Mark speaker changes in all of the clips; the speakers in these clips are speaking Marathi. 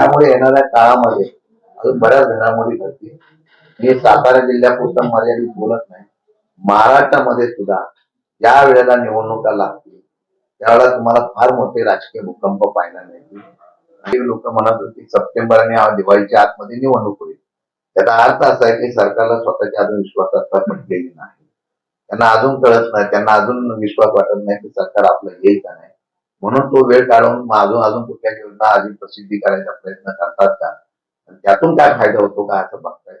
Speaker 1: त्यामुळे येणाऱ्या काळामध्ये अजून बऱ्याच घडामोडी घडतील. मी सातारा जिल्ह्यापुरता मर्यादित बोलत नाही. महाराष्ट्रामध्ये सुद्धा ज्या वेळेला निवडणुका लागतील. त्यावेळेला तुम्हाला फार मोठे राजकीय भूकंप पाहायला मिळतील. काही लोक म्हणत होते सप्टेंबर आणि दिवाळीच्या आतमध्ये निवडणूक होईल. त्याचा अर्थ असा आहे की सरकारला स्वतःच्या अजून विश्वासात पटलेली नाही. त्यांना अजून कळत नाही त्यांना अजून विश्वास वाटत नाही की सरकार आपलं येईल का नाही. म्हणून तो वेळ काढून मग अजून अजून कुठल्या योजना आधी प्रसिद्धी करायचा प्रयत्न करतात का? त्यातून काय फायदा होतो का असं बघताय?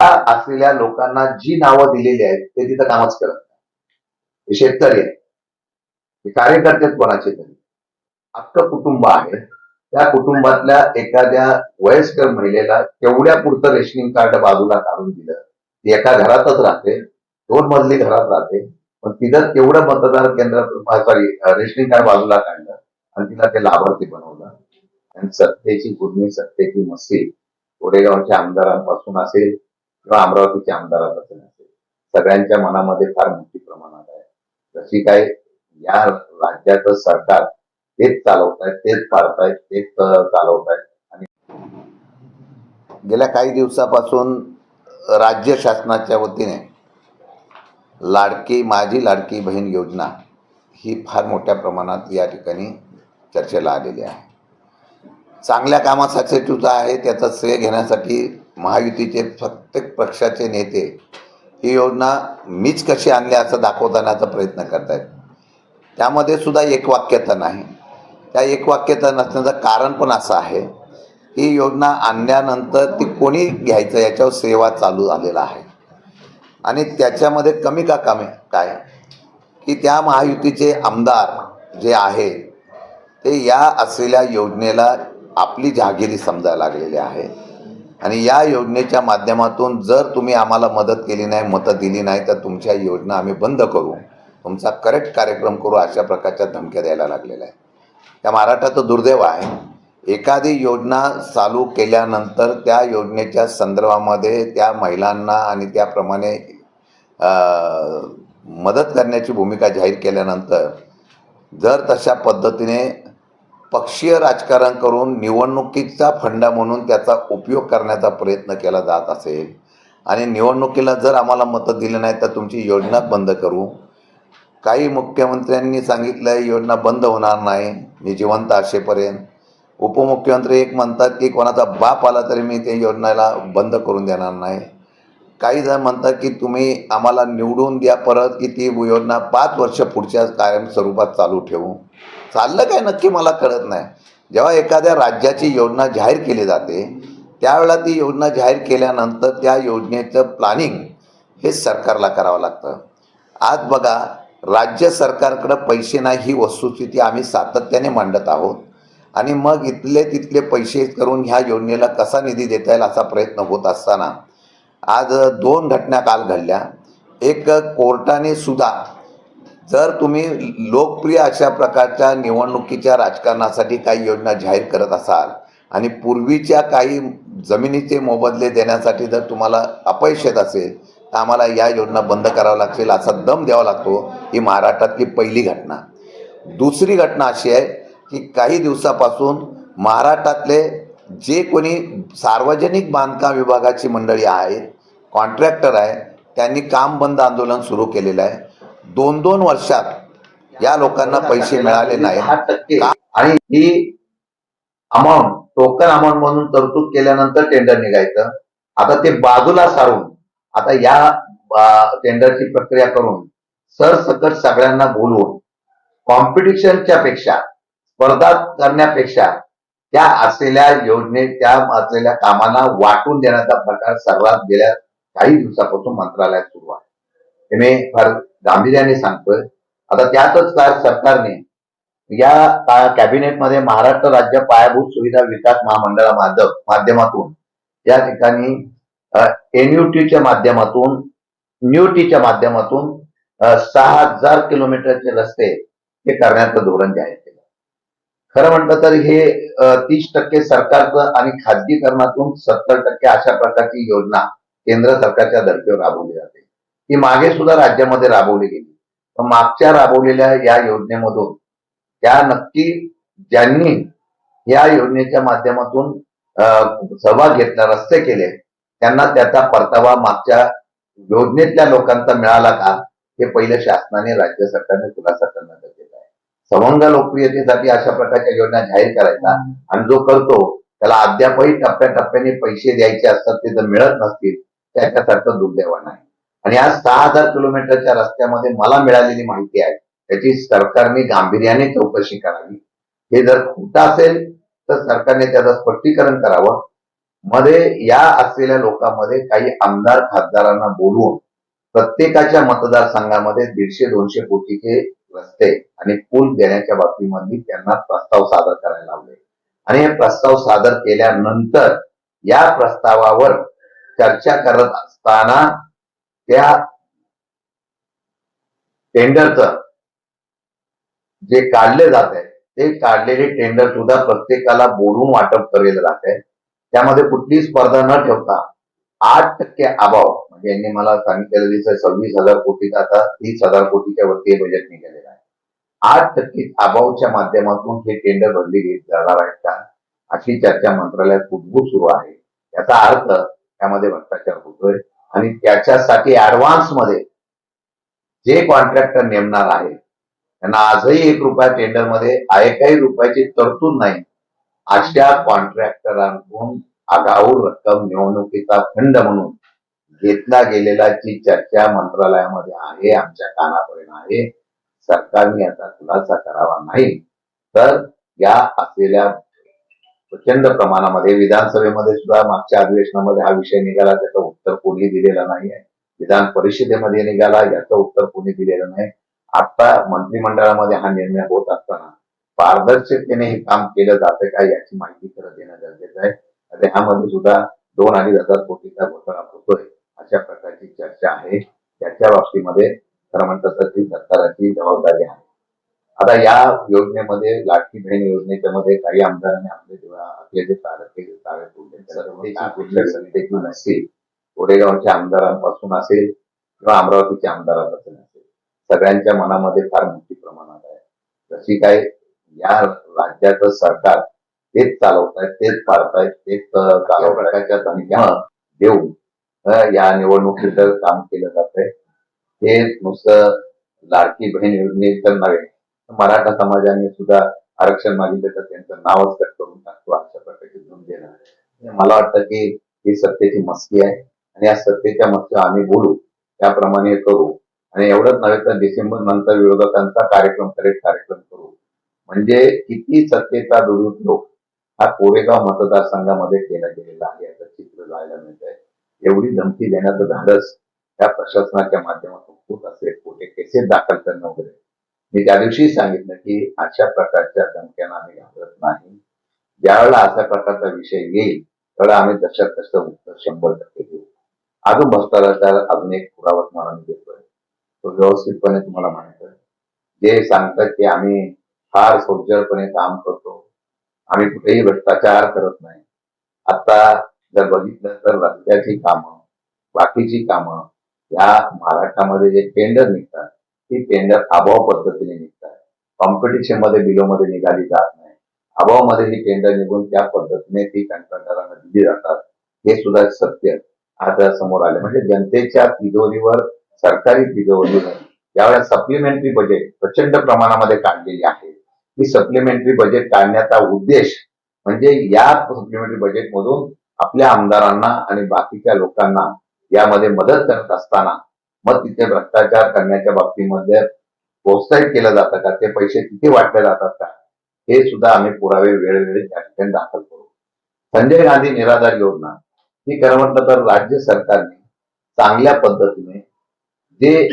Speaker 1: त्या असलेल्या लोकांना जी नावं दिलेली आहेत ते तिथं कामच करत नाही. ते शेतकरी आहेत. ते कार्यकर्ते कोणाचे तरी. अख्खं कुटुंब आहे. त्या कुटुंबातल्या एखाद्या वयस्कर महिलेला तेवढ्या पुरतं रेशनिंग कार्ड बाजूला काढून दिलं. ती एका घरातच राहते. दोन मजली घरात राहते. पण तिथं तेवढं मतदार केंद्र सॉरी रेशनिंग कार्ड बाजूला काढलं आणि तिला ते लाभार्थी बनवलं. आणि सत्तेची गुर्मी सत्तेची मस्ती कोरेगावच्या आमदारांपासून असेल किंवा अमरावतीच्या आमदारांपासून असेल सगळ्यांच्या मनामध्ये फार मोठी प्रमाणात आहे. जशी काय या राज्याचं सरकार तेच चालवतायत तेच पाडतायत तेच चालवतायत आणि गेल्या काही दिवसापासून राज्य शासनाच्या वतीने लाडकी माझी लाडकी बहीण योजना ही फार मोठ्या प्रमाणात या ठिकाणी चर्चेला आलेली आहे. चांगल्या कामासाठी सुद्धा आहे त्याचा श्रेय घेण्यासाठी महायुतीचे प्रत्येक पक्षाचे नेते ही योजना मीच कशी आणली असं दाखवतानाचा प्रयत्न करतायत. त्यामध्ये सुद्धा एक वाक्यता नाही. त्या एक वाक्यता नसण्याचं कारण पण असं आहे ही योजना आणल्यानंतर ती कोणी घ्यायचं याच्यावर सेवा चालू झालेला आहे. आणि त्याच्यामध्ये कमी का कमी? काय? की त्या महायुतीचे आमदार जे आहेत ते या असलेल्या योजनेला आपली जहागिरी समजायला लागलेली आहे आणि या योजनेच्या माध्यमातून जर तुम्ही आम्हाला मदत केली नाही मतं दिली नाही तर तुमच्या योजना आम्ही बंद करू. तुमचा करेक्ट कार्यक्रम करू अशा प्रकारच्या धमक्या द्यायला लागलेल्या आहे त्या महाराष्ट्राचं दुर्दैव आहे. एखादी योजना चालू केल्यानंतर त्या योजनेच्या संदर्भामध्ये त्या महिलांना आणि त्याप्रमाणे मदत करण्याची भूमिका जाहीर केल्यानंतर जर तशा पद्धतीने पक्षीय राजकारण करून निवडणुकीचा फंडा म्हणून त्याचा उपयोग करण्याचा प्रयत्न केला जात असेल आणि निवडणुकीला जर आम्हाला मतं दिली नाही तर तुमची योजना बंद करू. काही मुख्यमंत्र्यांनी सांगितलं योजना बंद होणार नाही मी जिवंत असेपर्यंत. उपमुख्यमंत्री एक म्हणतात की कोणाचा बाप आला तरी मी ते योजनेला बंद करून देणार नाही. काही जण म्हणतात की तुम्ही आम्हाला निवडून द्या परत की ती योजना पाच वर्ष पुढच्या कायम स्वरूपात चालू ठेवू. चाललं काय नक्की मला कळत नाही. जेव्हा एखाद्या राज्याची योजना जाहीर केली जाते त्यावेळेला ती योजना जाहीर केल्यानंतर त्या योजनेचं प्लॅनिंग हे सरकारला करावं लागतं. आज बघा राज्य सरकारकडं पैसे नाही ही वस्तुस्थिती आम्ही सातत्याने मांडत आहोत. आणि मग इथले तिथले पैसे करून ह्या योजनेला कसा निधी देता येईल असा प्रयत्न होत असताना आज दोन घटना काल घडल्या. एक कोर्टाने सुद्धा जर तुम्ही लोकप्रिय अशा प्रकारच्या निवडणुकीच्या राजकारणासाठी काही योजना जाहीर करत असाल आणि पूर्वीच्या काही जमिनीचे मोबदले देण्यासाठी जर तुम्हाला अपयश येत असेल तर आम्हाला या योजना बंद करावं लागतील असा दम द्यावा लागतो ही महाराष्ट्रातली पहिली घटना. दुसरी घटना अशी आहे की काही दिवसापासून महाराष्ट्रातले जे कोणी सार्वजनिक बांधकाम विभागाची मंडळी आहेत कॉन्ट्रॅक्टर आहे त्यांनी काम बंद आंदोलन सुरू केलेलं आहे. दोन दोन वर्षात या लोकांना पैसे मिळाले नाही
Speaker 2: टक्के. आणि ही अमाऊंट टोकन अमाऊंट म्हणून तरतूद केल्यानंतर टेंडर निघायचं. आता ते बाजूला सारून आता या टेंडरची प्रक्रिया करून सरसकट सगळ्यांना बोलवून कॉम्पिटिशनच्या पेक्षा स्पर्धा करण्यापेक्षा त्या असलेल्या योजने त्या असलेल्या कामांना वाटून देण्याचा प्रकार सर्वात गेल्या काही दिवसापासून मंत्रालयात सुरू आहे. हे मी फार गांभीर्याने सांगतोय. आता त्यातच काय सरकारने या कॅबिनेटमध्ये महाराष्ट्र राज्य पायाभूत सुविधा विकास महामंडळा माध्यम माध्यमातून या ठिकाणी एनयूटीच्या माध्यमातून न्यूटीच्या माध्यमातून सहा हजार किलोमीटरचे रस्ते हे करण्याचं धोरण जे आहे खरं म्हटलं तर हे तीस टक्के सरकारचं आणि खाजगीकरणातून सत्तर टक्के अशा प्रकारची योजना केंद्र सरकारच्या धर्तीवर राबवली जाते. ती मागे सुद्धा राज्यामध्ये राबवली गेली. पण मागच्या राबवलेल्या या योजनेमधून त्या नक्की ज्यांनी या योजनेच्या माध्यमातून अं, सहभाग घेतला रस्ते केले त्यांना त्याचा परतावा मागच्या योजनेतल्या लोकांचा मिळाला का हे पहिले शासनाने राज्य सरकारने खुलासा करणं गरजेचं सवंग लोकप्रियतेसाठी अशा प्रकारच्या योजना जाहीर करायचा. आणि जो करतो त्याला अद्यापही टप्प्याटप्प्याने पैसे द्यायचे असतात ते जर मिळत नसतील त्याच्यासारखं दुर्दैवान आहे. आणि आज सहा हजार किलोमीटरच्या रस्त्यामध्ये मला मिळालेली माहिती आहे. त्याची सरकारने गांभीर्याने चौकशी करावी. हे जर खोटं असेल तर सरकारने त्याचं स्पष्टीकरण करावं. मध्ये या असलेल्या लोकांमध्ये काही आमदार खासदारांना बोलवून प्रत्येकाच्या मतदारसंघामध्ये दीडशे दोनशे कोटीचे रस्ते आणि पूल देण्याच्या बाबतीमध्ये त्यांना प्रस्ताव सादर करायला लावले. आणि हे प्रस्ताव सादर केल्यानंतर या प्रस्तावावर चर्चा करत असताना त्या टेंडरचं जे काढले जात आहे ते काढलेले टेंडर सुद्धा प्रत्येकाला बोलून वाटप केलेलं जात आहे. त्यामध्ये कुठली स्पर्धा न ठेवता आठ टक्के अभाव म्हणजे यांनी मला सांगितलेलं दिसत सव्वीस हजार कोटीचा आता तीस हजार कोटीच्या वरती हे बजेट निघालेलं आहे. आठ टक्के अभावच्या माध्यमातून हे टेंडर भरली घेत जाणार आहेत का? अशी चर्चा मंत्रालयात कुठबूत सुरू आहे? याचा अर्थ त्यामध्ये भ्रष्टाचार होतोय आणि त्याच्यासाठी ऍडव्हान्समध्ये जे कॉन्ट्रॅक्टर नेमणार आहे त्यांना आजही एक रुपया टेंडरमध्ये एकही रुपयाची तरतूद नाही. अशा कॉन्ट्रॅक्टरांकडून आगाऊ रक्कम निवडणुकीचा खंड म्हणून घेतला गेलेला जी चर्चा मंत्रालयामध्ये आहे आमच्या कानापर्यंत आहे सरकारने याचा खुलासा करावा नाही तर या असलेल्या प्रचंड प्रमाणामध्ये विधानसभेमध्ये सुद्धा मागच्या अधिवेशनामध्ये हा विषय निघाला त्याचं उत्तर कोणी दिलेलं नाही आहे. विधान परिषदेमध्ये निघाला याचं उत्तर कोणी दिलेलं नाही. आता मंत्रिमंडळामध्ये हा निर्णय होत असताना पारदर्शकतेने हे काम केलं जातं का याची माहिती खरं देणं गरजेचं आहे. आणि ह्यामध्ये सुद्धा दोन अडीच हजार कोटीचा घोटाळा होतोय अशा प्रकारची चर्चा आहे. त्याच्या बाबतीमध्ये खरं म्हणतात तर ती सरकाराची जबाबदारी आहे. आता या योजनेमध्ये लाडकी बहीण योजनेच्या मध्ये काही आमदारांनी आपले जेव्हा आपले जे सत्तेची नसतील. कोरेगावच्या आमदारांपासून असेल किंवा अमरावतीच्या आमदारांपासून असेल. सगळ्यांच्या मनामध्ये फार मोठी प्रमाणात आहे. जशी काय या राज्याचं सरकार तेच चालवतायत तेच पाडतायत तेच चालवण्याच्या धमक्या देऊन या निवडणुकीत काम केलं जात आहे हे नुसतं लाडकी बहीण तर नव्हे मराठा समाजाने सुद्धा आरक्षण मागितलं तर त्यांचं नावच कट करून टाकतो अशा प्रकारची धूम देणार मला वाटतं की ही सत्तेची मस्ती आहे आणि या सत्तेच्या मस्ती आम्ही बोलू त्याप्रमाणे करू. आणि एवढंच नव्हे तर डिसेंबर नंतर विरोधकांचा कार्यक्रम करेक्ट कार्यक्रम करू. म्हणजे किती सत्तेचा दुरुपयोग हा कोरेगाव मतदारसंघामध्ये केला गेलेला आहे. याचं चित्र जायला मिळत आहे एवढी धमकी देण्याचं धाडस त्या प्रशासनाच्या माध्यमातून होत असेल कुठे केसेस दाखल करणं वगैरे. मी त्या दिवशी सांगितलं की अशा प्रकारच्या धमक्यांना आम्ही घाबरत नाही. ज्यावेळेला अशा प्रकारचा विषय येईल त्यावेळेला आम्ही दशात तसं उत्तर शंभर टक्के देऊ. अजून भ्रष्टाचार अजून एक पुरावा तुम्हाला मी देतोय. तो व्यवस्थितपणे तुम्हाला माहीत आहे. जे सांगतात की आम्ही फार सोज्जरपणे काम करतो आम्ही कुठेही भ्रष्टाचार करत नाही. आता जर बघितलं तर रस्त्याची कामं बाकीची कामं या महाराष्ट्रामध्ये जे टेंडर निघतात ती टेंडर अभाव पद्धतीने निघतात. कॉम्पिटिशनमध्ये बिलोमध्ये निघाली जात नाही. अभावमध्ये ही टेंडर निघून त्या पद्धतीने ती कंत्राटदारांना दिली जातात हे सुद्धा सत्य आता समोर आले. म्हणजे जनतेच्या तिजोरीवर सरकारी तिजोरीवर यावेळेस सप्लिमेंटरी बजेट प्रचंड प्रमाणामध्ये काढलेली आहे ही सप्लिमेंटरी बजेट काढण्याचा उद्देश म्हणजे या सप्लिमेंटरी बजेट मधून आपल्या आमदारांना आणि बाकीच्या लोकांना यामध्ये मदत करत असताना मग तिथे भ्रष्टाचार करण्याच्या बाबतीमध्ये प्रोत्साहित केलं जातं का? ते पैसे तिथे वाटले जातात का? हे सुद्धा आम्ही पुरावे वेळोवेळी त्या ठिकाणी दाखल करू. संजय गांधी निराधार योजना ही खरं म्हटलं तर राज्य सरकारने चांगल्या पद्धतीने जे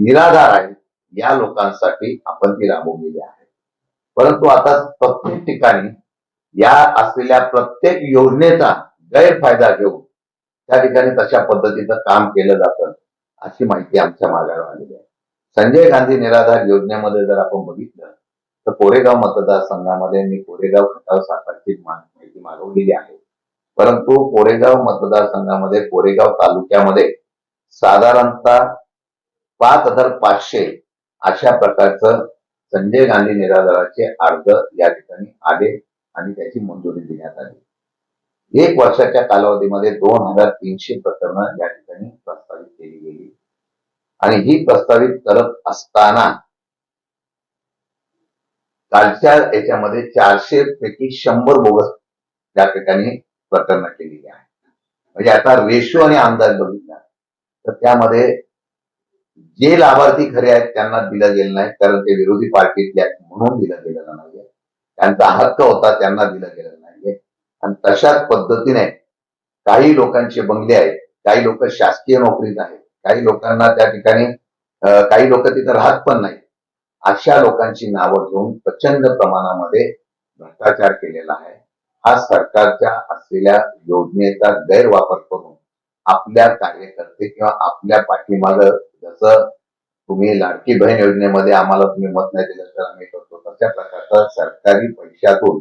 Speaker 2: निराधार आहेत या लोकांसाठी आपण ती राबवलेली आहे. परंतु आता प्रत्येक ठिकाणी या असलेल्या प्रत्येक योजनेचा गैरफायदा घेऊन त्या ठिकाणी तशा पद्धतीचं काम केलं जातं अशी माहिती आमच्या मागावर आलेली आहे. संजय गांधी निराधार योजनेमध्ये जर आपण बघितलं तर कोरेगाव मतदारसंघामध्ये मी कोरेगाव खटाव साखरची माहिती मागवलेली आहे. परंतु कोरेगाव मतदारसंघामध्ये कोरेगाव तालुक्यामध्ये साधारणतः पाच हजार पाचशे अशा प्रकारचं संजय गांधी निराधाराचे अर्ज या ठिकाणी आले आणि त्याची मंजुरी देण्यात आली. एक वर्षाच्या कालावधीमध्ये दोन हजार तीनशे प्रकरणं या ठिकाणी प्रस्तावित केली गेली. आणि ही प्रस्तावित करत असताना कालच्या याच्यामध्ये चारशे पैकी शंभर बोगस या ठिकाणी प्रकरणं केलेली आहे म्हणजे आता रेशो आणि अंदाज बघितला तर त्यामध्ये जे लाभार्थी खरे आहेत त्यांना दिलं गेलं नाही कारण ते विरोधी पार्टीतले आहेत म्हणून दिलं गेलेलं नाहीये. त्यांचा हक्क होता त्यांना दिलं गेलं नाहीये. आणि तशाच पद्धतीने काही लोकांचे बंगले आहेत काही लोक शासकीय नोकरीत आहेत काही लोकांना त्या ठिकाणी काही लोक तिथं राहत पण नाही अशा लोकांची नावं घेऊन प्रचंड प्रमाणामध्ये भ्रष्टाचार केलेला आहे. हा सरकारच्या असलेल्या योजनेचा गैरवापर करून आपल्या कार्यकर्ते किंवा आपल्या पाठीमाग जसं तुम्ही लाडकी बहीण योजनेमध्ये आम्हाला तुम्ही मत नाही दिलं तर आम्ही करतो. तशा प्रकारचा सरकारी पैशातून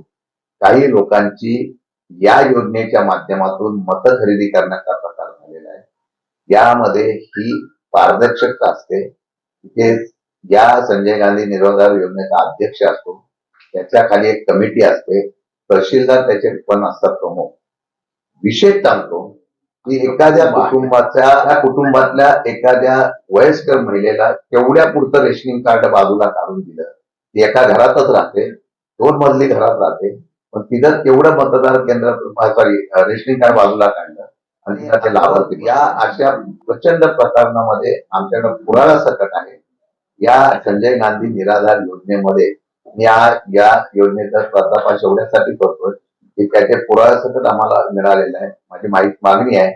Speaker 2: काही लोकांची या योजनेच्या माध्यमातून मत खरेदी करण्याचा प्रकार झालेला आहे. यामध्ये ही पारदर्शकता असते. तिथे या संजय गांधी निरोधार योजनेचा अध्यक्ष असतो. त्याच्याखाली एक कमिटी असते. तहसीलदार त्याचे पण असतात प्रमुख. विशेष सांगतो की एखाद्या कुटुंबाच्या त्या कुटुंबातल्या एखाद्या वयस्कर महिलेला तेवढ्या पुरतं रेशनिंग कार्ड बाजूला काढून दिलं. ती एका घरातच राहते दोन मजली घरात राहते पण तिथं तेवढं मतदार केंद्र सॉरी रेशनिंग कार्ड बाजूला काढलं आणि तिला ते लाभार्थी या अशा प्रचंड प्रकरणामध्ये आमच्याकडे पुरावा सकट आहे. या संजय गांधी निराधार योजनेमध्ये मी या या योजनेचा पर्दाफाश एवढ्यासाठी करतोय. की त्याचे पुरावा आम्हाला मिळालेलं आहे. माझी माहीत मागणी आहे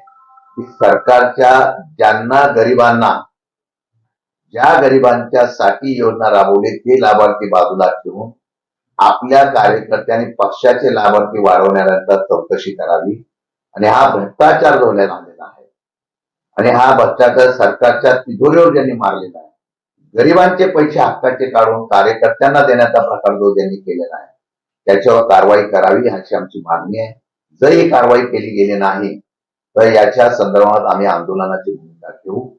Speaker 2: की सरकारच्या ज्यांना गरिबांना ज्या गरिबांच्या साठी योजना राबवली ते लाभार्थी बाजूला ठेवून आपल्या कार्यकर्त्यांनी पक्षाचे लाभार्थी वाढवण्यानंतर चौकशी करावी. आणि हा भ्रष्टाचार जोडण्यात आलेला आहे. आणि हा भ्रष्टाचार सरकारच्या तिजोरीवर ज्यांनी मारलेला आहे. गरिबांचे पैसे हक्काचे काढून कार्यकर्त्यांना देण्याचा प्रकार जो ज्यांनी केलेला आहे त्याच्यावर कारवाई करावी अशी आमची मागणी आहे. जर ही कारवाई केली गेली नाही तर याच्या संदर्भात आम्ही आंदोलनाची भूमिका घेऊ.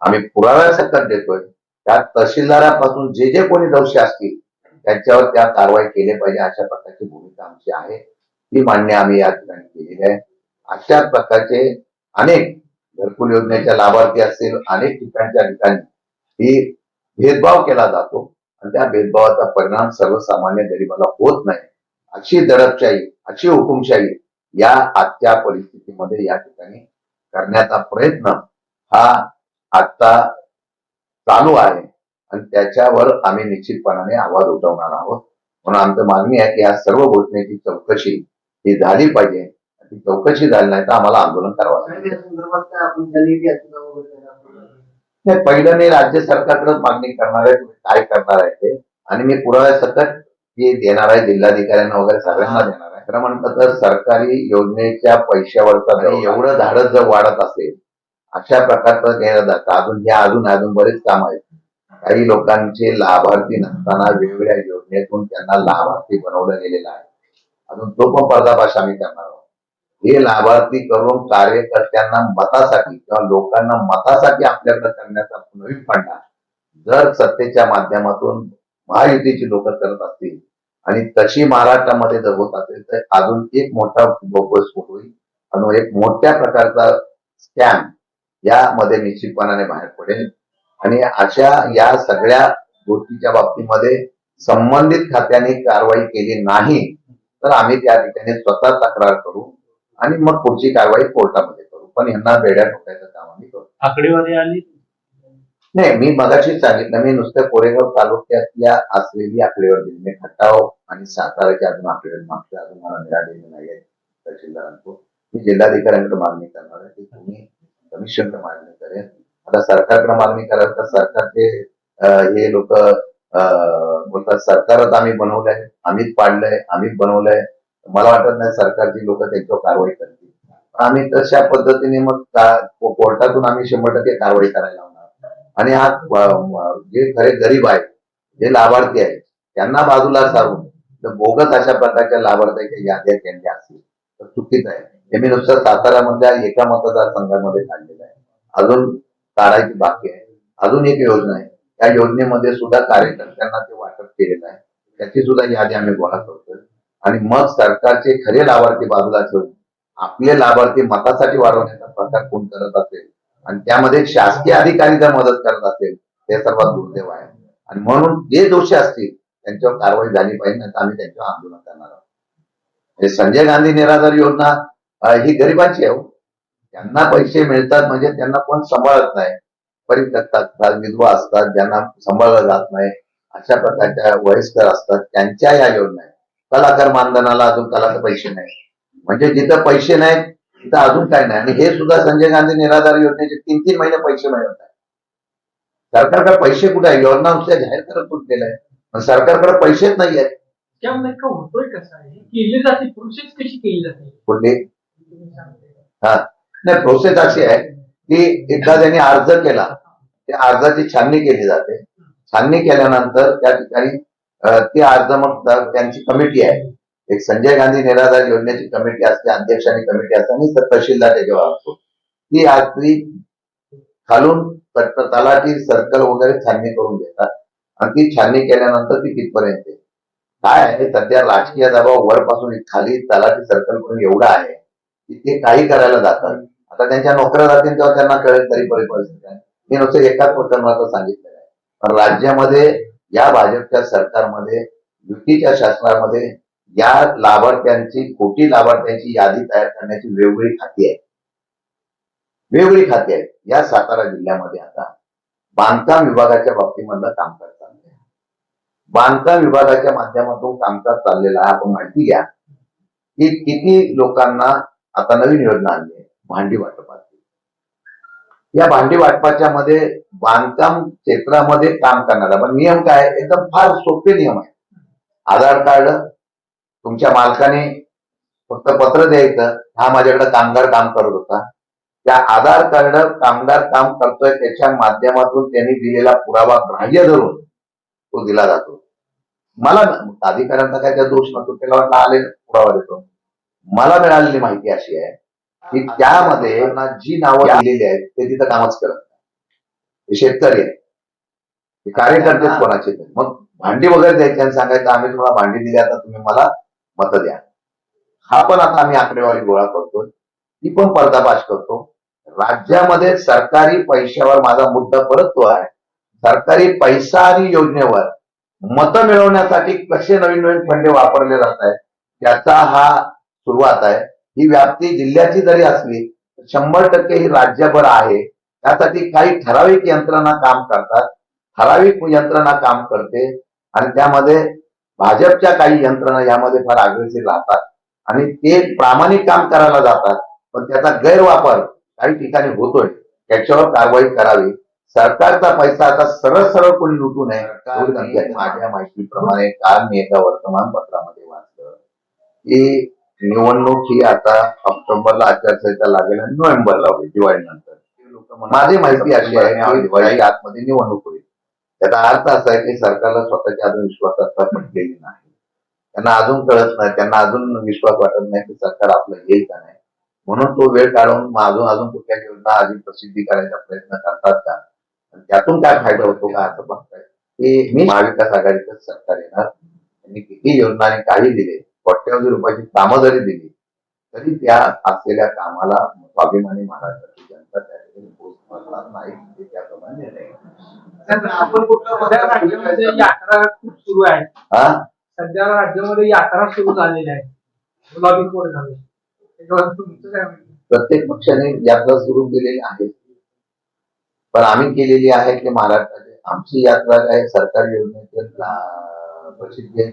Speaker 2: आम्ही पुराव्यासकट देतोय. त्या तहसीलदारापासून जे जे कोणी दोषी असतील त्यांच्यावर त्या कारवाई केली पाहिजे अशा प्रकारची भूमिका आमची आहे. ती मान्य आम्ही या ठिकाणी केलेली आहे. अशा प्रकारचे अनेक घरकुल योजनेच्या लाभार्थी असतील अनेक ठिकाणच्या ठिकाणी ही भेदभाव केला जातो. आणि त्या भेदभावाचा परिणाम सर्वसामान्य गरिबाला होत नाही. अशी दडपशाही अशी हुकुमशाही या आजच्या परिस्थितीमध्ये या ठिकाणी करण्याचा प्रयत्न हा आता चालू आहे. आणि त्याच्यावर आम्ही निश्चितपणाने आवाज उठवणार आहोत. म्हणून आमचं मागणी आहे की या सर्व घोषणेची चौकशी ही झाली पाहिजे. ती चौकशी झाली नाही तर आम्हाला आंदोलन करावं? नाही पहिलं मी राज्य सरकारकडे मागणी करणार आहे. तुम्ही काय करणार आहे ते? आणि मी पुराव्यासकट हे देणार आहे जिल्हाधिकाऱ्यांना वगैरे सगळ्यांना देणार आहे. खरं म्हणतं तर सरकारी योजनेच्या पैशावरचा जर एवढं धाडस जर वाढत असेल अशा प्रकारचं केलं जातं अजून हे अजून अजून बरेच काम आहेत. काही लोकांचे लाभार्थी नसताना वेगवेगळ्या योजनेतून त्यांना लाभार्थी बनवलं गेलेलं आहे. अजून तो पण पर्दाफाश आम्ही करणार आहोत. हे लाभार्थी करून कार्यकर्त्यांना मतासाठी किंवा लोकांना मतासाठी आपल्याकडे करण्याचा नवीन फंडा जर सत्तेच्या माध्यमातून महायुतीची लोक करत असतील. आणि तशी महाराष्ट्रामध्ये जर होत असेल तर अजून एक मोठा बोगस होईल. आणि एक मोठ्या प्रकारचा स्कॅम यामध्ये निश्चितपणाने बाहेर पडेल. आणि अशा या सगळ्या गोष्टीच्या बाबतीमध्ये संबंधित खात्याने कारवाई केली नाही तर आम्ही त्या ठिकाणी स्वतः तक्रार करू आणि मग पुढची कारवाई कोर्टामध्ये करू. पण यांना वेड्या ठोकायचं काम आम्ही करू.
Speaker 3: आकडेवारी आली?
Speaker 2: नाही मी मगाशीच सांगितलं मी नुसतं कोरेगाव तालुक्यातल्या असलेली आकडेवारी दिली. मी खटाव आणि साताराची अजून आकडेवारी मागच्या अजून मला मिळालेली नाही आहे तहसीलदारांकडून. मी जिल्हाधिकाऱ्यांकडे मागणी करणार आहे की तुम्ही कमिशनकडे मागणी करेल आता सरकारकडे मागणी कराल तर सरकारचे हे लोक बोलतात सरकारच आम्ही बनवलंय आम्हीच पाडलंय आम्हीच बनवलंय. मला वाटत नाही सरकारची लोक त्यांच्यावर कारवाई करतील. आम्ही तशा पद्धतीने मग का- कोर्टातून आम्ही शंभर टक्के कारवाई करायला आणि हा जे खरे गरीब आहेत जे लाभार्थी आहेत त्यांना बाजूला सारून जर बोगस अशा प्रकारच्या लाभार्थ्याच्या याद्या त्यांच्या असतील तर चुकीच आहे. हे मी नुसतं साताऱ्यामधल्या एका मतदारसंघामध्ये काढलेलं आहे. अजून काढायची बाकी आहे. अजून एक योजना आहे. त्या योजनेमध्ये सुद्धा कार्यकर्त्यांना ते वाटप केलेलं आहे. त्याची सुद्धा यादी आम्ही गोळा करतोय. आणि मग सरकारचे खरे लाभार्थी बाजूला ठेवून आपले लाभार्थी मतासाठी वाढवण्याचा प्रकार कोण करत असेल आणि त्यामध्ये शासकीय अधिकारी जर मदत करत असेल ते सर्वात दुर्दैव आहे. आणि म्हणून जे दोषी असतील त्यांच्यावर कारवाई झाली पाहिजे नाही तर आम्ही त्यांच्यावर आंदोलन करणार आहोत. म्हणजे संजय गांधी निराधार योजना ही गरिबांची आहे हो. त्यांना पैसे मिळतात म्हणजे त्यांना कोण सांभाळत नाही. परित्यक्त असतात विधवा असतात ज्यांना सांभाळलं जात नाही अशा प्रकारच्या वयस्कर असतात त्यांच्या या योजना आहेत. कलाकार मानधनाला अजून कलाचे पैसे नाही म्हणजे जिथं पैसे नाहीत तिथं अजून काय नाही. आणि हे सुद्धा संजय गांधी निराधार योजनेचे तीन तीन महिने पैसे मिळत नाही सरकारकडे पैसे कुठे आहे योजना नुसत्या जाहीर करत कुठलेल्या आहे पण सरकारकडे पैसेच नाही आहेत.
Speaker 3: त्यामुळे का होतोय कसं आहे? केली जाते प्रोसेस कशी केली जाते?
Speaker 2: कुठली. हा. नाही प्रोसेस अशी आहे की एकदा त्यांनी अर्ज केला त्या अर्जाची छाननी केली जाते. छाननी केल्यानंतर त्या ठिकाणी ते अर्ज मग त्यांची कमिटी आहे. एक संजय गांधी निराधार योजनेची कमिटी असते अध्यक्ष आणि कमिटी असते मी तहसीलदार त्याच्यावर असतो. ती आज ती खालून तलाठी सर्कल वगैरे छाननी करून घेतात आणि ती छाननी केल्यानंतर ती तिथपर्यंत काय आहे सध्या राजकीय दबाव वरपासून खाली तलाठी सर्कल करून एवढा आहे की ते काही करायला जातात. आता त्यांच्या नोकऱ्या जातील तेव्हा त्यांना कळेल तरी परिस्थिती आहे. मी नुसतं एकाच प्रकरणाचं सांगितलेलं आहे. पण राज्यामध्ये या भाजपच्या सरकारमध्ये युतीच्या शासनामध्ये या लाभार्थ्यांची खोटी लाभार्थ्यांची यादी तयार करण्याची वेगवेगळी खाती आहेत. वेगवेगळी खाती आहेत. या सातारा जिल्ह्यामध्ये आता बांधकाम विभागाच्या बाबतीमधलं कामकाज चाललंय. बांधकाम विभागाच्या माध्यमातून कामकाज चाललेला आहे. आपण माहिती घ्या की किती लोकांना आता नवीन योजना आणली आहे. भांडी वाटपाची. या भांडी वाटपाच्या मध्ये बांधकाम क्षेत्रामध्ये काम करणारा. पण नियम काय आहे? एकदम फार सोपे नियम आहे आधार कार्ड तुमच्या मालकाने फक्त पत्र द्यायचं हा माझ्याकडे कामगार काम करत होता. त्या आधार कार्ड कामगार काम करतोय त्याच्या माध्यमातून त्यांनी दिलेला पुरावा ग्राह्य धरून तो दिला जातो. मला अधिकाऱ्यांचा काय त्या दोष नसतो त्याला वाटलं आले पुरावा देतो. मला मिळालेली माहिती अशी आहे की त्यामध्ये जी नावं दिलेली आहेत ते तिथं कामच करत नाही. शेतकरी ते कार्यकर्तेच कोणाचे मग भांडी वगैरे द्यायची आणि सांगायचं आम्ही तुम्हाला भांडी दिली आता तुम्ही मला मत द्या. हा पण आता आम्ही आकडेवारी गोळा करतोय ती पण पर्दाफाश करतो. राज्यामध्ये सरकारी पैशावर माझा मुद्दा परत तो आहे. सरकारी पैसा आणि योजनेवर मत मिळवण्यासाठी कसे नवीन नवीन फंडे वापरले जात आहेत त्याचा हा सुरुवात आहे. ही व्याप्ती जिल्ह्याची जरी असली तर शंभर टक्के ही राज्यभर आहे. त्यासाठी काही ठराविक यंत्रणा काम करतात. ठराविक यंत्रणा काम करते. आणि त्यामध्ये भाजपच्या काही यंत्रणा यामध्ये फार अग्रेसिव्ह राहतात आणि ते प्रामाणिक काम करायला जातात पण त्याचा गैरवापर काही ठिकाणी होतोय. त्याच्यावर कारवाई करावी. सरकारचा पैसा आता सरळ सरळ कोणी लुटू नये. माझ्या माहितीप्रमाणे काल मी एका वर्तमानपत्रामध्ये वाचलं. की निवडणूक ही आता ऑक्टोबरला आचारसंहिता लागेल आणि नोव्हेंबरला होईल दिवाळीनंतर. माझी माहिती अशी आहे आतमध्ये निवडणूक होईल. त्याचा अर्थ असा आहे की सरकारला स्वतःच्या अजून विश्वासात पटलेली नाही. त्यांना अजून कळत नाही त्यांना अजून विश्वास वाटत नाही की सरकार आपलं येईल का नाही. म्हणून तो वेळ काढून अजून अजून कुठल्या योजना अजून प्रसिद्धी करायचा प्रयत्न करतात का? त्यातून काय फायदा होतो का असं बघताय? की मी महाविकास आघाडीचं सरकार येणार त्यांनी किती योजना आणि काही दिले कोट्यावधी रुपयाची कामं जरी दिली तरी त्या असलेल्या कामाला स्वाभिमानी महाराष्ट्राची जनता त्या ठिकाणी पोहोचणार नाही
Speaker 3: यात्रा खूप सुरू आहे.
Speaker 2: हा?
Speaker 3: सध्या राज्यामध्ये यात्रा सुरू झालेल्या आहे. गुलाबी कोड झाले. त्याच्यावर तुमचं काय म्हणणं?
Speaker 2: प्रत्येक पक्षाने यात्रा सुरू केलेली आहे. पण आम्ही केलेली आहे की महाराष्ट्राचे आमची यात्रा काय सरकारी योजनेचे ला- प्रसिद्धी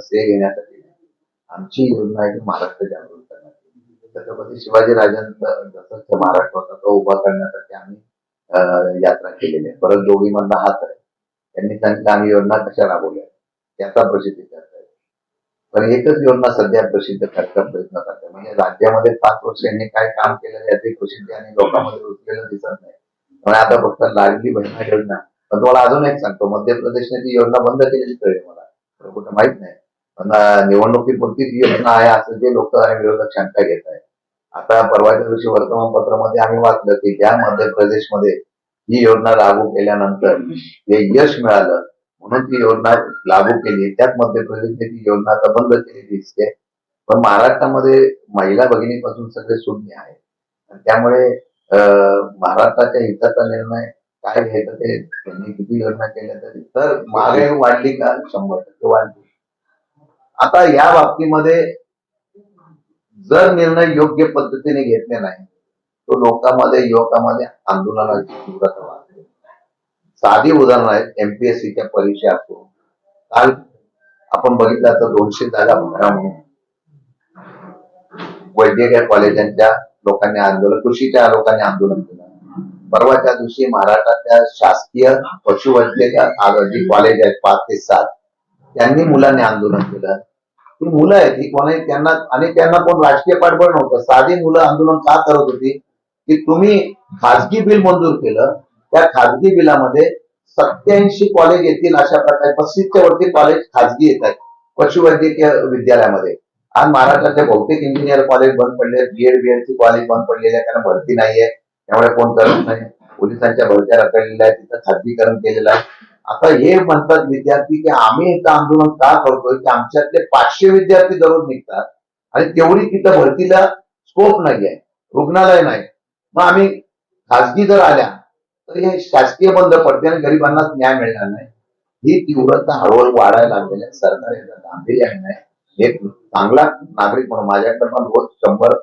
Speaker 2: श्रेय घेण्यासाठी नाही. आमची योजना आहे की महाराष्ट्र जागृत करण्याची. छत्रपती शिवाजी राजांचं जसं महाराष्ट्र होता तो उभा करण्यासाठी आम्ही यात्रा केलेली आहे. परत दोघीमधला हात आहे. त्यांनी सांगितलं आम्ही योजना कशा राबवल्या त्याचा प्रसिद्धी करताय पण एकच योजना सध्या प्रसिद्ध करता प्रयत्न करते. म्हणजे राज्यामध्ये पाच वर्ष यांनी काय काम केलं याची प्रसिद्धी आणि लोकांमध्ये रुजलेलं दिसत नाही. पण आता फक्त लाडली बहिणा योजना. पण तुम्हाला अजून एक सांगतो. मध्य प्रदेशने ती योजना बंद केलेली कळेल मला. कुठं माहीत नाही. पण निवडणुकीपुरती ती योजना आहे असं जे लोक आणि विरोधक शंका घेत आहेत. आता परवाच्या दिवशी वर्तमानपत्रामध्ये आम्ही वाचलं की ज्या मध्य प्रदेशमध्ये ही योजना लागू केल्यानंतर जे यश मिळालं म्हणून ती योजना लागू केली. त्यात मध्य प्रदेशने ती योजना आता बंद केली दिसते. पण महाराष्ट्रामध्ये महिला भगिनीपासून सगळे शून्य आहे आणि त्यामुळे अं, महाराष्ट्राच्या हिताचा निर्णय काय घ्यायचं ते त्यांनी किती योजना केल्या तरी तर महागाई वाढली का? शंभर टक्के वाढली. आता या बाबतीमध्ये जर निर्णय योग्य पद्धतीने घेतले नाही तो लोकांमध्ये युवकांमध्ये आंदोलनाची तीव्रता वाढते. साधी उदाहरण आहेत एमपीएससीच्या परीक्षा असो. काल आपण बघितलं तर दोनशे जागा भरा म्हणून. वैद्यकीय कॉलेजांच्या लोकांनी आंदोलन कृषीच्या लोकांनी आंदोलन केलं. परवाच्या दिवशी महाराष्ट्रातल्या शासकीय पशुवैद्यकीय आ- कॉलेज आहेत पाच ते सात. त्यांनी मुलांनी आंदोलन केलं. ही मुलं आहेत ही कोणी त्यांना आणि त्यांना कोण राजकीय पाठबळ नव्हतं. साधी मुलं आंदोलन का करत होती? की तुम्ही खाजगी बिल मंजूर केलं त्या खाजगी बिलामध्ये सत्याऐंशी कॉलेज येतील अशा प्रकारे पस्तीसच्या वरती कॉलेज खाजगी येत आहेत पशुवैद्यकीय विद्यालयामध्ये. आज महाराष्ट्राचे बहुतेक इंजिनियर कॉलेज बंद पडले बीएड बीएडची कॉलेज बंद पडलेले आहे कारण भरती नाहीये त्यामुळे कोण करत नाही. पोलिसांच्या भरत्या रखडलेल्या आहेत तिथं खाजगीकरण केलेलं आहे. आता हे म्हणतात विद्यार्थी की आम्ही इथं आंदोलन का करतोय की आमच्यातले पाचशे विद्यार्थी दररोज निघतात आणि तेवढी तिथं भरतीला स्कोप नाही आहे रुग्णालय नाही. मग आम्ही खाजगी जर आल्या तर हे शासकीय बंद पडते आणि गरिबांना न्याय मिळणार नाही. ही तीव्रता हळूहळू वाढायला लागलेली आहे. सरकार याचा गांभीर्याने नाही. एक चांगला नागरिक म्हणून माझ्याकडनं रोज शंभर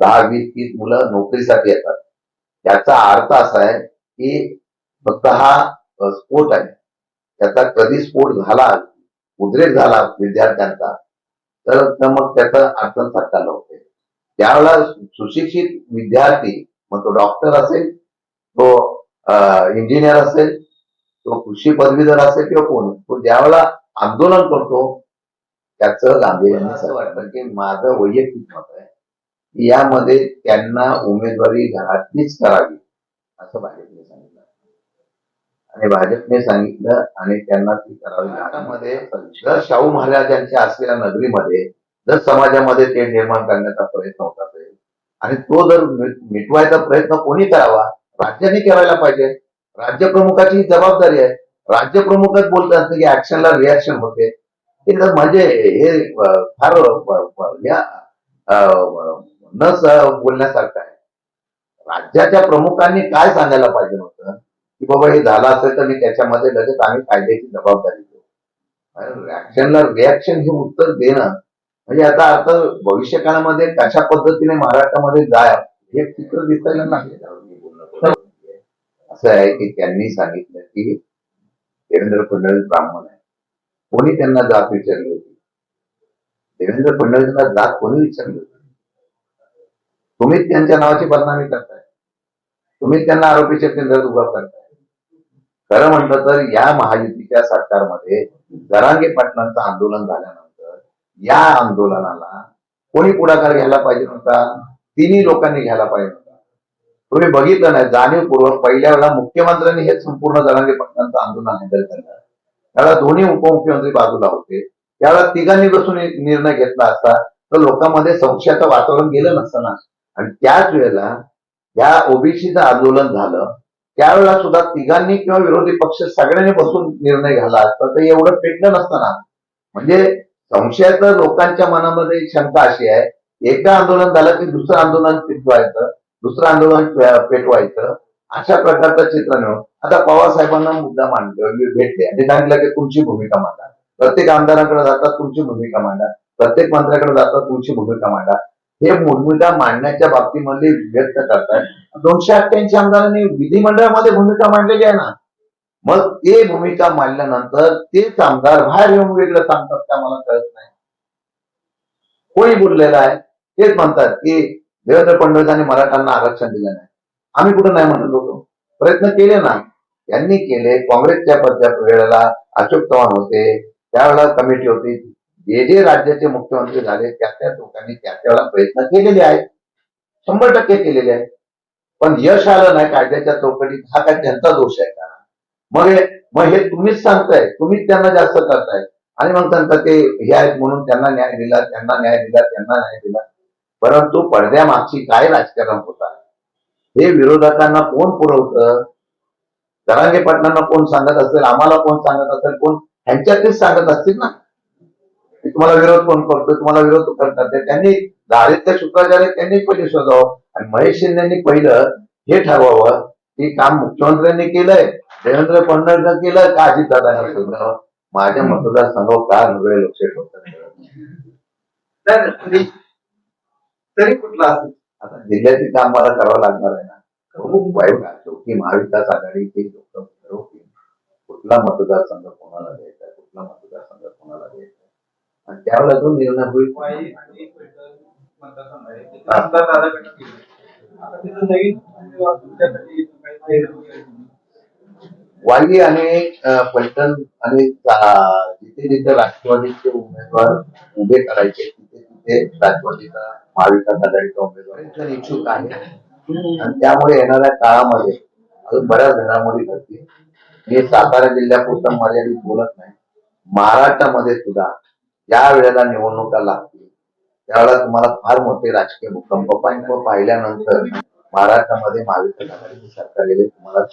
Speaker 2: दहा वीस तीस मुलं नोकरीसाठी येतात. त्याचा अर्थ असा आहे की फक्त हा स्फोट आहे. त्याचा कधी स्फोट झाला उद्रेक झाला विद्यार्थ्यांचा तर मग त्याचा अडचण सरकारला होते. त्यावेळेला सुशिक्षित विद्यार्थी मग तो डॉक्टर असेल तो इंजिनियर असेल तो कृषी पदवीधर असेल किंवा कोण तो ज्यावेळेला आंदोलन करतो त्याचं गांभीर्याने असं वाटतं की माझं वैयक्तिक मत आहे यामध्ये त्यांना उमेदवारी घरातलीच करावी असं भाजपने सांगितलं. आणि भाजपने सांगितलं आणि त्यांना ती करावी महाराष्ट्रामध्ये जर शाहू महाराजांच्या असलेल्या नगरीमध्ये जर समाजामध्ये ते निर्माण करण्याचा प्रयत्न होत असेल आणि तो जर मिटवायचा प्रयत्न कोणी करावा? राज्याने करायला पाहिजे. राज्य प्रमुखाची ही जबाबदारी आहे. राज्य प्रमुखच बोलत असते की ऍक्शनला रिॲक्शन होते. हे म्हणजे हे फार या न बोलण्यासारखं आहे. राज्याच्या प्रमुखांनी काय सांगायला पाहिजे होतं? की बाबा हे झालं असेल तर मी त्याच्यामध्ये लगेच आम्ही कायद्याची जबाबदारी घेऊ. रिॲक्शनला रिॲक्शन हे उत्तर देणं म्हणजे आता आता भविष्य काळामध्ये कशा पद्धतीने महाराष्ट्रामध्ये जाय हे चित्र दिसायला नाही म्हणजे असं आहे की त्यांनी सांगितलं की देवेंद्र फडणवीस ब्राह्मण आहे. कोणी त्यांना जात विचारली होती? देवेंद्र फडणवीसला जात कोणी विचारली होती? तुम्हीच त्यांच्या नावाची बदनामी करताय. तुम्हीच त्यांना आरोपीच्या केंद्रात उभा करताय. खरं म्हटलं तर या महायुतीच्या सरकारमध्ये जरांगे पाटलांचं आंदोलन झाल्यानंतर या आंदोलनाला कोणी पुढाकार घ्यायला पाहिजे नव्हता तिन्ही लोकांनी घ्यायला पाहिजे नव्हता तुम्ही बघितलं नाही जाणीवपूर्वक पहिल्या वेळा मुख्यमंत्र्यांनी हे संपूर्ण जरांगे पाटलांचं आंदोलन हँडल केलं. त्यावेळेला दोन्ही उपमुख्यमंत्री बाजूला होते. त्यावेळेला तिघांनी बसून एक निर्णय घेतला असता तर लोकांमध्ये संशयाचं वातावरण गेलं नसतं ना आणि त्याच वेळेला या ओबीसीचं आंदोलन झालं त्यावेळेला सुद्धा तिघांनी किंवा विरोधी पक्ष सगळ्यांनी बसून निर्णय घाला तर ते एवढं पेटलं नसताना. म्हणजे संशयाचं लोकांच्या मनामध्ये शंका अशी आहे एकदा आंदोलन झालं की दुसरं आंदोलन पेटवायचं दुसरं आंदोलन पेटवायचं अशा प्रकारचं चित्र मिळून आता पवार साहेबांना मुद्दा मांडले भेटले आणि सांगितलं की तुमची भूमिका मांडा. प्रत्येक आमदारांकडे जातात तुमची भूमिका मांडा. प्रत्येक मंत्र्याकडे जातात तुमची भूमिका मांडा. हे भूमिका मांडण्याच्या बाबतीमध्ये व्यक्त करतायत. दोनशे अठ्ठ्याऐंशी आमदारांनी विधिमंडळामध्ये भूमिका मांडलेली आहे ना. मग ते भूमिका मांडल्यानंतर तेच आमदार बाहेर येऊन वेगळं सांगतात का मला कळत नाही. कोणी बोललेलं आहे? तेच म्हणतात की देवेंद्र फडणवीसांनी मराठ्यांना आरक्षण दिलं नाही. आम्ही कुठं नाही म्हणत होतो प्रयत्न केले ना. यांनी केले. काँग्रेसच्या पद्या वेळेला अशोक चव्हाण होते. त्यावेळेला कमिटी होती. जे जे राज्याचे मुख्यमंत्री झाले त्या त्या लोकांनी त्या त्यावेळेला प्रयत्न केलेले आहेत. शंभर टक्के केलेले आहेत. पण यश आलं नाही कायद्याच्या चौकटीत. हा काय त्यांचा दोष आहे का? मग हे मग हे तुम्हीच सांगताय. तुम्हीच त्यांना जास्त करताय. आणि मग त्यांचा ते हे आहेत म्हणून त्यांना न्याय दिला त्यांना न्याय दिला त्यांना न्याय दिला. परंतु पडद्यामागची काय राजकारण होता हे विरोधकांना कोण पुरवतं? जरांगे पाटलांना कोण सांगत असेल? आम्हाला कोण सांगत असेल? कोण? ह्यांच्यातलीच सांगत असतील ना? की तुम्हाला विरोध कोण करतो तुम्हाला विरोध करतात ते त्यांनी दारिद्र्य शुक्राचार्य त्यांनी पहिले शोधावं. आणि महेश शिंदेनी पहिलं हे ठरवावं की काम मुख्यमंत्र्यांनी केलंय देवेंद्र फडणवीसनं केलं का अजितदादांनी शोधावं माझ्या मतदारसंघावर का वेगळे लक्ष ठेवतात
Speaker 4: तर कुठला
Speaker 2: आता जिल्ह्याचे काम मला करावं लागणार आहे ना. खूप वाईट आहे. शेवटी महाविकास आघाडीचे लोक ठरवतील कुठला मतदारसंघ कोणाला द्यायचा कुठला मतदारसंघ कोणाला द्यायचा आणि त्यावेळेला जो निर्णय होईल.
Speaker 3: वाई आणि
Speaker 2: पलटण आणि जिथे जिथे राष्ट्रवादीचे उमेदवार उभे करायचे तिथे तिथे राष्ट्रवादीचा महाविकास आघाडीचा उमेदवार इच्छुक आहे आणि त्यामुळे येणाऱ्या काळामध्ये अजून बऱ्याच घडामोडी घडतील. मी सातारा जिल्ह्यापुरतं मर्यादित बोलत नाही. महाराष्ट्रामध्ये सुद्धा ज्या वेळेला निवडणुका लागतील. त्यावेळेला तुम्हाला फार मोठे राजकीय भूकंप पण पाहिल्यानंतर महाराष्ट्रामध्ये महाविकास आघाडीचे सरकार गेले तुम्हाला